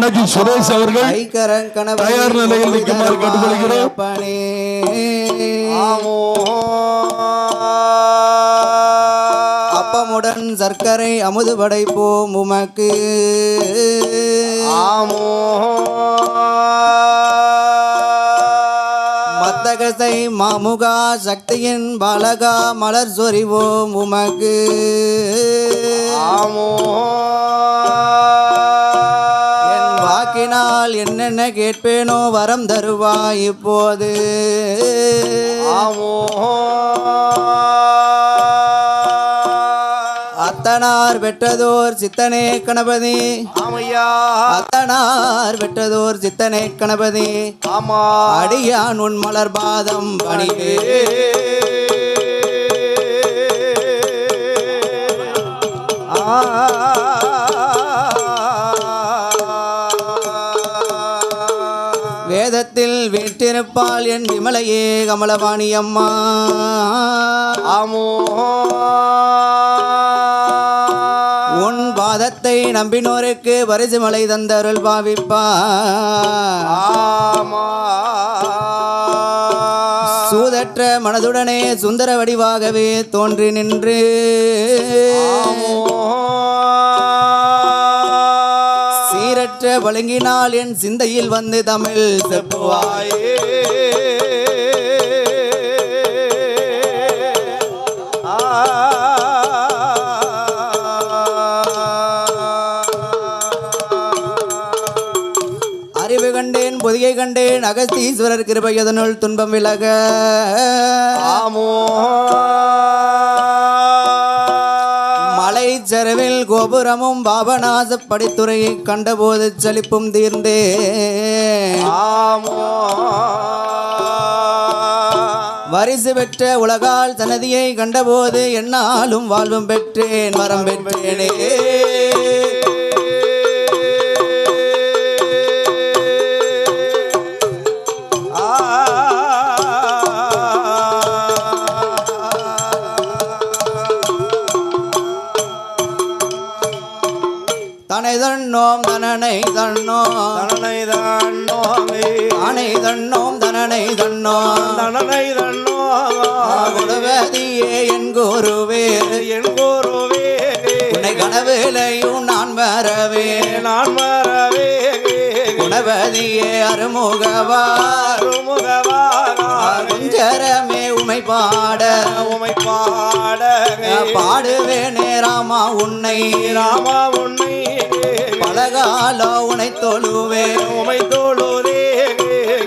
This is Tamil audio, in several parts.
அண்ணாச்சி சுரேஷ் அவர்கள் தயார் நிலையில் நிற்குமாறு கேட்டுக்கொள்கிறோம். அப்பமுடன் சர்க்கரை அமுது படைப்போம் உமக்கு. ஆமோ. மத்தகசை மாமுகா சக்தியின் பாலகா மலர் சொறிவோம் உமக்கு. ஆமோ. என்னென்ன கேட்பேனோ வரம் தருவாய் இப்போது. ஆமோ அத்தனார் பெற்றதோர் சித்தனே கணபதி. ஆமையா. அத்தனார் பெற்றதோர் சித்தனே கணபதி. ஆமா. அடியான் உன் மலர் பாதம் பணிவே. வேதத்தில் வீட்டிருப்பாள் என் விமலையே கமலவாணி அம்மா. ஆமோ உன் பாதத்தை நம்பினோருக்கு பரிசு மலை தந்தருள் பாவிப்பா ஆமா சூதற்ற மனதுடனே சுந்தர வடிவாகவே தோன்றி நின்று. சீரற்ற வழங்கினால் என் சிந்தையில் வந்து தமிழ் செப்புவாயே. அறிவு கண்டேன் பொதிகை கண்டேன் அகஸ்தீஸ்வரர் கிருபையதனுள் துன்பம் விலக. ஆமோ செருவில் கோபுரமும் பாபநாச படித்துறையை கண்டபோது சலிப்பும் தீர்ந்தே. வரிசு பெற்ற உலகால் சன்னதியை கண்டபோது என்னாலும் வாழ்வும் பெற்றேன் வரம் பெற்றேனே. தனை தன்னோம் தனனை தன்னோம் அணை தன்னோம் தனனை தன்னோம் குணவதியே என் குருவே உன்னை கனவிலையும் நான் வரவே. நான் மறவே குணவதியே அருமுகவா. குஞ்சரமே உமை பாட. உமை பாட. பாடுவேனே ராமா உன்னை. ராமா உன்னை. பலகால உனை தொழுவே. உமை தோளுரே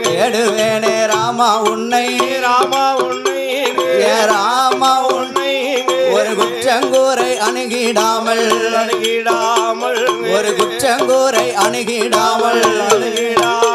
தேடுவேனே ராமா உன்னை. ராமா உன்னை. ஏ ராமா உன் உன்னை. ஒரு குற்றங்கூரை அணுகிடாமல். அணுகிடாமல். ஒரு குற்றங்கூரை அணுகிடாமல். அணுகிடாமல்.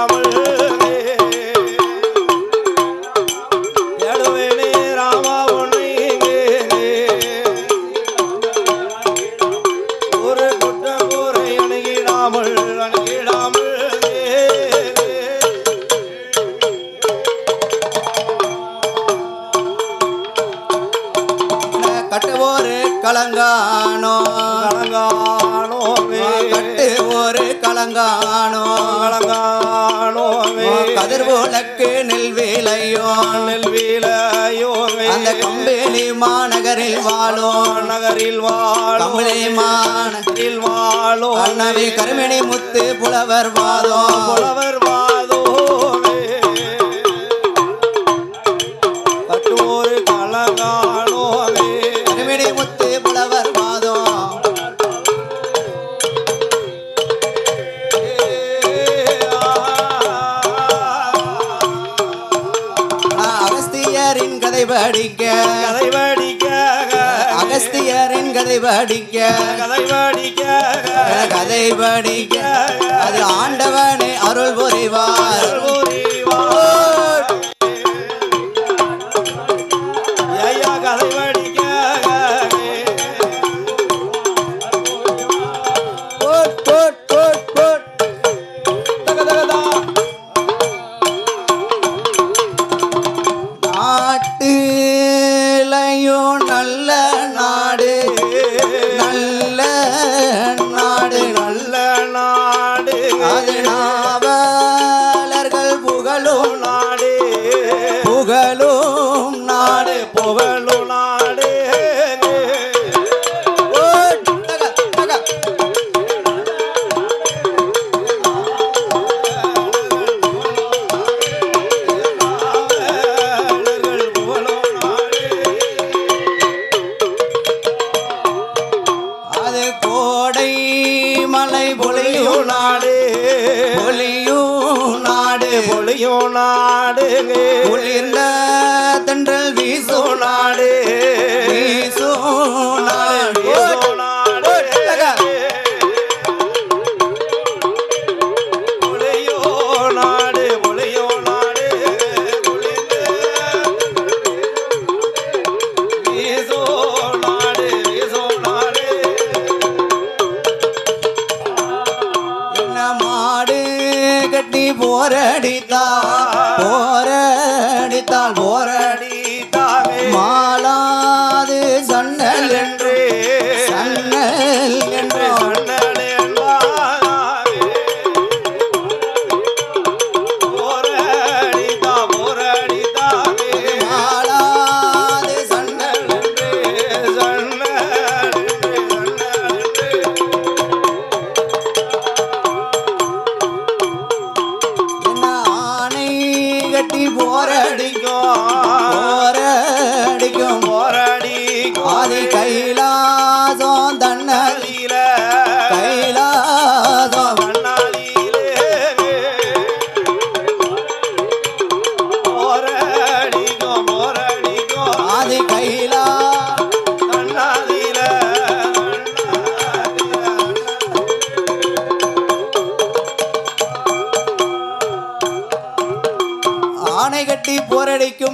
கட்டுவோரு கலங்கானோ? கலங்கானோவே கட்டு ஒரு கலங்கானோ? கலங்கானோவே கதிர்வோலக்கு நெல் வேலையோ நெல்விலையோவே அந்த கம்பேலி மாநகரில் வாழும் நகரில் வாழும் கம்பளி மான நகரில் வாழும் அண்ணவி கருமணி முத்து புலவர் வாதம் புலவர் வாதோவே படிக்க கதை படிக்க கதை படிக்க அது ஆண்டவனே அருள் புரிவார். ஐயா கதை படிக்க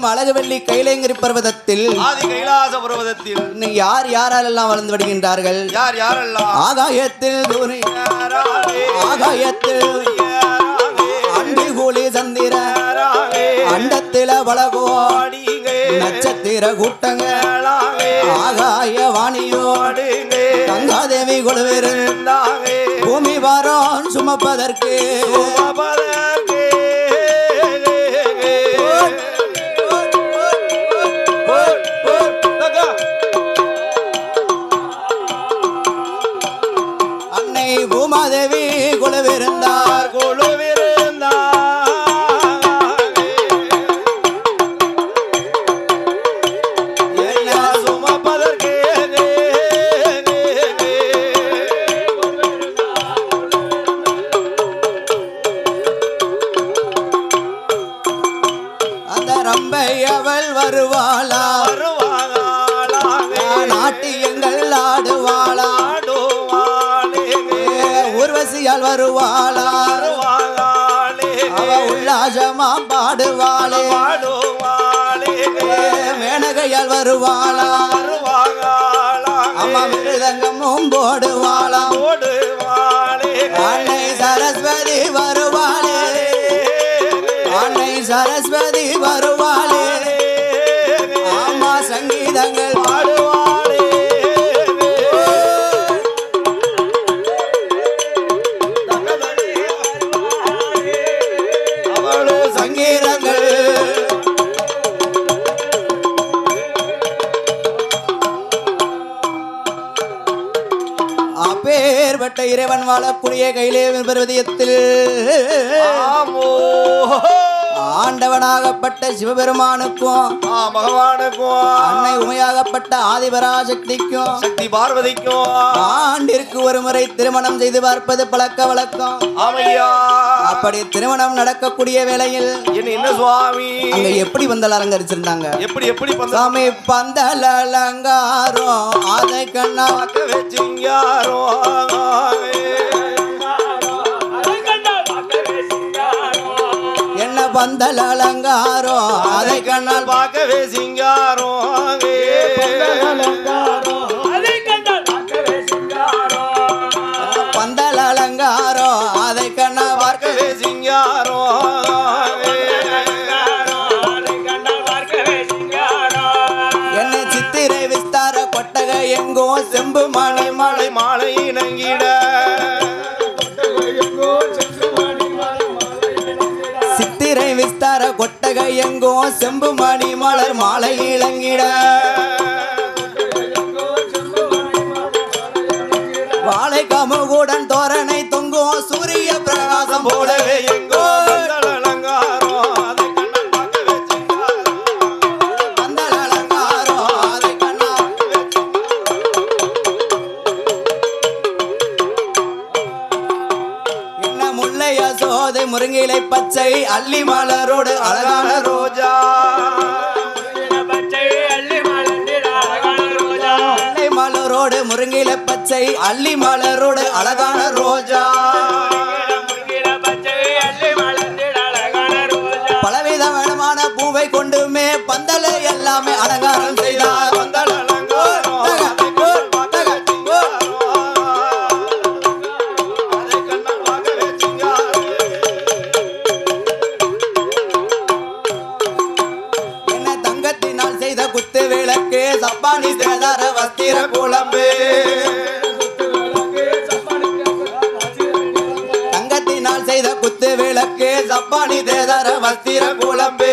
போரடிக்கும் அழகுவெள்ளி கைலேங்கிரி பர்வதத்தில் ஆதி கைலாச பர்வதத்தில் இன்னும் யார் யாரெல்லாம் வளர்ந்து வருகின்றார்கள்? யார் யாரெல்லாம்? ஆகாயத்தில் தூரி ஆகாயத்தில் அண்டி கூலி சந்திர அண்டத்தில ஆடிங்க, நட்சத்திர கூட்டங்க ஆகாய வாணியோ ஆடுங்க, கங்காதேவி கொழுவேறு இருந்தாவே, பூமி வாரம் சுமப்பதற்கு அம்மா மிருதங்கமும் போடுவாளா ஓடுவாளே. அன்னை சரஸ்வதி வருவாளே. அன்னை சரஸ்வதி வருவாளே. ஆமா சங்கீதங்கள் பாடுவாளே. இறைவன் வாழக்கூடிய கைலே பர்வதியத்தில் ஆமோ. ஆண்டவனாகப்பட்ட சிவபெருமானுக்கும் பகவானுக்கும் அன்னை உமையாகப்பட்ட ஆதிபராசக்திக்கும் சக்தி பார்வதிக்கும். ஆண்டிற்கு ஒரு முறை திருமணம் செய்து பார்ப்பது பழக்க வழக்கம். அப்படி திருமணம் நடக்கக்கூடிய வேளையில் என்ன என்ன சுவாமி? அங்க எப்படி பந்தல் அலங்கரிச்சிருந்தாங்க? எப்படி எப்படி சாமி பந்தல் அலங்காரம் அதை கண்ணா வச்சிங்காரோ பந்தல் அலங்காரம் அதை கண்ணால் பார்க்கவே சிங்காரோ? பந்தல் அலங்காரம் அதை கண்ணா பார்க்க பார்க்கவே சிங்காரோ? என்ன சித்திரை விஸ்தார கொட்டகை எங்கோ செம்பு மலை மாலை மாலை இணங்கிட எங்கோ செம்பு மணி மலர் மாலை இளங்கிட. வாழை கமுகுடன் தோரணை தொங்கும் சூரிய பிரகாசம் போலவே எங்கோ. முருங்கிலை பச்சை அள்ளி மலரோடு அழகான மலரோடு முருங்கில பச்சை அள்ளி மலரோடு அழகான ரோஜா. வஸ்திர குழம்பு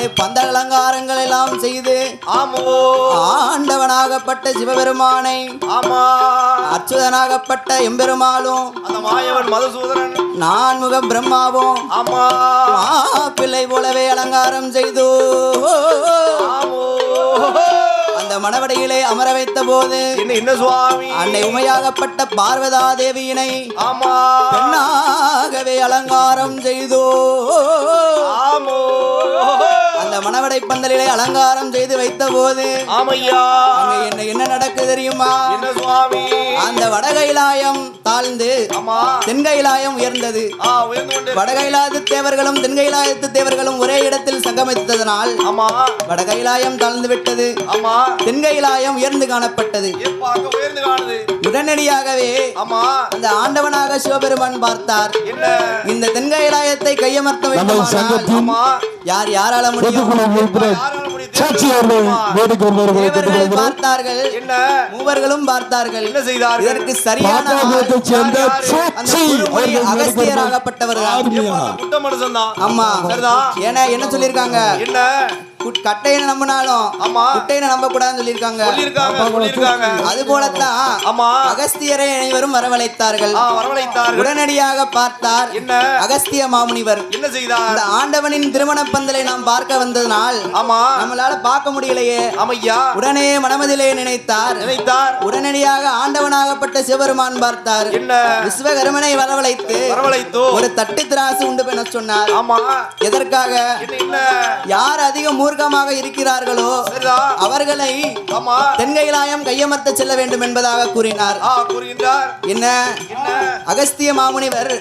அப்படி பந்தல் அலங்காரங்கள் எல்லாம் செய்து ஆமோ. ஆண்டவனாகப்பட்ட சிவபெருமானை ஆமா. அச்சுதனாகப்பட்ட எம்பெருமாளும் அந்த மாயவன் மதுசூதனன். நான்முக பிரம்மாவும் ஆமா. மாப்பிள்ளை போலவே அலங்காரம் செய்து. அந்த மணவடையிலே அமர வைத்த போது என்ன சுவாமி? அன்னை உமையாகப்பட்ட பார்வதா தேவியினை ஆமா. பெண்ணாகவே அலங்காரம் செய்தோ. ஆமோ. அந்த மணவடை பந்தலிலே அலங்காரம் செய்து வைத்த போது ஆமையா என்ன என்ன நடக்கு தெரியுமா? என்ன சுவாமி? அந்த வடகைலாயம் தாழ்ந்து ஆமா. தென்கைலாயம் உயர்ந்தது. வடகைலாயத்து தேவர்களும் தென்கைலாயத்து தேவர்களும் ஒரே இடத்தில் சங்கமித்ததனால் ஆமா. வடகைலாயம் தாழ்ந்து விட்டது. ஆமா. தென்கைலாயம் உயர்ந்து காணப்பட்டது. உடனடியாகவே ஆமா. அந்த ஆண்டவனாக சிவபெருமான் பார்த்தார். என்ன? இந்த தென்கைலாயத்தை கையமர்த்த நம்ம வேண்டுமானால் சங்கத்தின் ஆமா. யார் யாரால முடியும்? சாட்சி அவர்கள் வேடிக்கை பார்த்தார்கள். என்ன? மூவர்களும் பார்த்தார்கள். என்ன செய்தார்கள்? இதற்கு சரியான சேர்ந்த சாட்சி ஆமா. சரிதான். ஏன்னா என்ன சொல்லிருக்காங்க என்ன? குட்- கட்டையனை நம்பினாலும் ஆமா. குட்டையனை நம்ப கூடாதுன்னு சொல்லியிருக்காங்க. சொல்லிருக்காங்க சொல்லிருக்காங்க அது போலத்தான் ஆமா. அகஸ்தியரை அனைவரும் வரவழைத்தார்கள். ஆ வரவழைத்தார்கள். உடனடியாக பார்த்தார் என்ன? அகஸ்திய மாமுனிவர். என்ன செய்தார்? இந்த ஆண்டவனின் திருமண பந்தலை நாம் பார்க்க வந்ததனால் ஆமா. நம்மளால பார்க்க முடியலையே. உடனே மனமதிலே நினைத்தார். நினைத்தார். உடனடியாக ஆண்டவனாகப்பட்ட சிவபெருமான் பார்த்தார். என்ன? விஸ்வகர்மனை வரவழைத்து வரவழைத்தோ ஒரு தட்டு திராசு உண்டு என சொன்னார். ஆமா. எதற்காக? யார் அதிக மூர்க்கமாக இருக்கிறார்களோ அவர்களை தென்கைலாயம் கையமர்த்த செல்ல வேண்டும் என்பதாக கூறினார் என்ன? அகஸ்திய மாமுனிவர்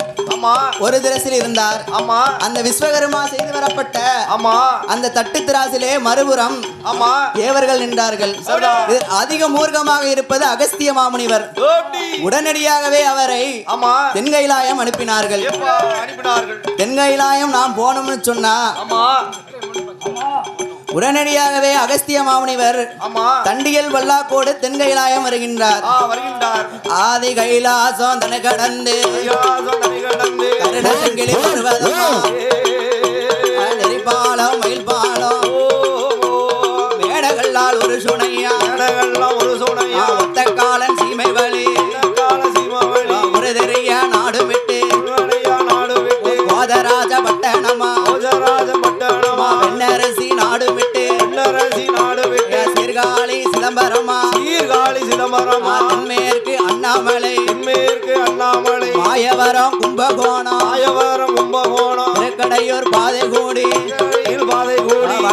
ஒரு திரசில் இருந்தார். ஆமா. அந்த விஸ்வகர்மா செய்து வரப்பட்ட ஆமா. அந்த தட்டு திராசிலே மறுபுறம் ஆமா. தேவர்கள் நின்றார்கள். அதிக மூர்க்கமாக இருப்பது அகஸ்திய மாமுனிவர். உடனடியாகவே அவரை ஆமா. தென்கைலாயம் அனுப்பினார்கள். தென்கைலாயம் நாம் போனோம்னு சொன்னா உடனடியாகவே அகஸ்திய மாமுனிவர் தண்டியல் வல்லாக்கோடு தென்கைலாயம் வருகின்றார். வருகின்றார். ஆதி கைலாசம் தன கடந்து கருடங்கிளி நெறிப்பாலம் மயில்பாலம். மேடகல்லால் ஒரு சுனையா. மேடகள்லாம் ஒரு சோனையா.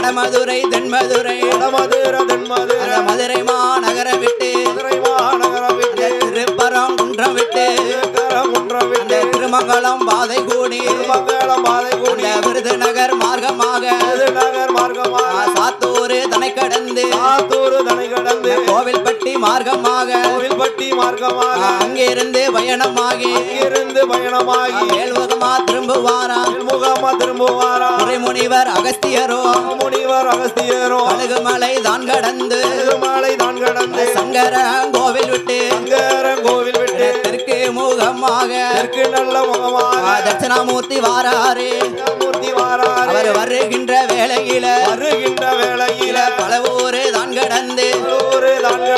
வடமதுரை தென்மதுரை வடமதுர தென்மதுர. மதுரை மாநகர விட்டு மதுரை மாநகரம் விட்டு. திருப்பரம் குன்றம் விட்டு குன்றம் விட்டு. திருமங்கலம் பாதை கூடி திருமங்கலம் பாதை கூடி விருதுநகர் மார்க்கமாக நகர் மார்க்கமாக. சாத்தூர் தனை கடந்து ஆத்தூர் தனை கடந்து கோவில்பட்டி மார்க்கமாக பட்டி மார்க்கமாக. அங்கிருந்து பயணமாகி இருந்து பயணமாகி. மேல்முகமா திரும்புவாராம் முகாமா திரும்புவாரா? முனிவர் அகஸ்தியரோ? முனிவர் அகஸ்தியரோ? அழுகுமலை தான் கடந்து திருமாலை தான் கடந்து சங்கர கோவில் விட்டு சங்கரன் கோவில் விட்டு தெற்கு முகமாக தெற்கு நல்ல முகமாக தட்சிணாமூர்த்தி வாராரு. மூர்த்தி வாராரு. அவர் வருகின்ற வேளையில வருகின்ற வேளையில பல ஊரு தான் கடந்து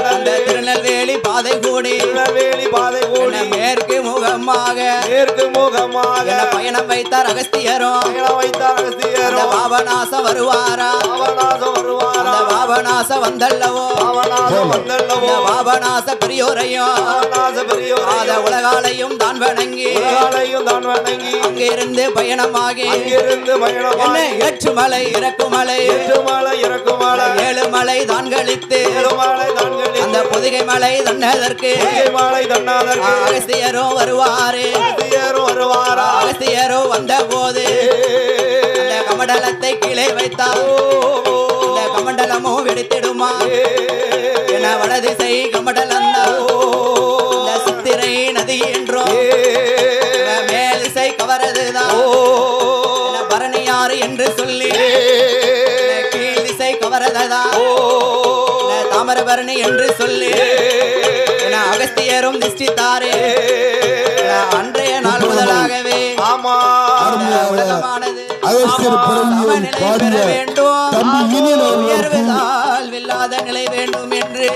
அந்த கடந்து திருநெல்வேலி பாதை கூடி திருநெல்வேலி பாதை என்ன கூடி மேற்கு முகமாக. மேற்கு முகமாக. என்ன பயணம் வைத்தார் அகஸ்தியரும் பயணம் வைத்தார் அந்த அகஸ்தியரோ பாபநாசம் வருவாரா? அவனாசம் வருவாரா? அந்த பாபநாசம் வந்தல்லவோ? அவனாசம் வந்தல்லவோ? பாபநாச பெரியோரையும் அவனாச பெரியோர் ஆத உலகாலையும் தான் வணங்கி. உலகாலையும் தான் வணங்கி. அங்கிருந்து பயணமாகி. அங்கிருந்து என்ன பயணமாகி ஏற்றுமலை இறக்குமலை? ஏற்றுமலை இறக்குமலை. ஏழுமலை தான் கழித்து. ஏழுமலை தான் பொதிகை மலை தன்னதற்கு. மாலை தன்னாதற்கு. அகஸ்தியரும் வருவாரு. அகஸ்தியரும் வருவாரா? அகஸ்தியரும் வந்த போது கமண்டலத்தை கீழே வைத்தார். கமண்டலமும் வெடித்திடுமா? என வடதிசை கமண்டலம் தாமிரபரணி என்று சொல்லி. அகஸ்தியரும் திஷ்டித்தாரே அன்றைய நாள் முதலாகவே. உலகமானது. வில்லாத நிலை வேண்டும் என்று.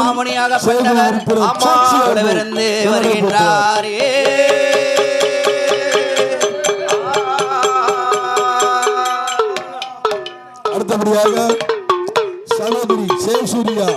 மாமுனியாக. வருகின்றார். அடுத்தபடியாக சகோதரி ஜெயசூர்யா.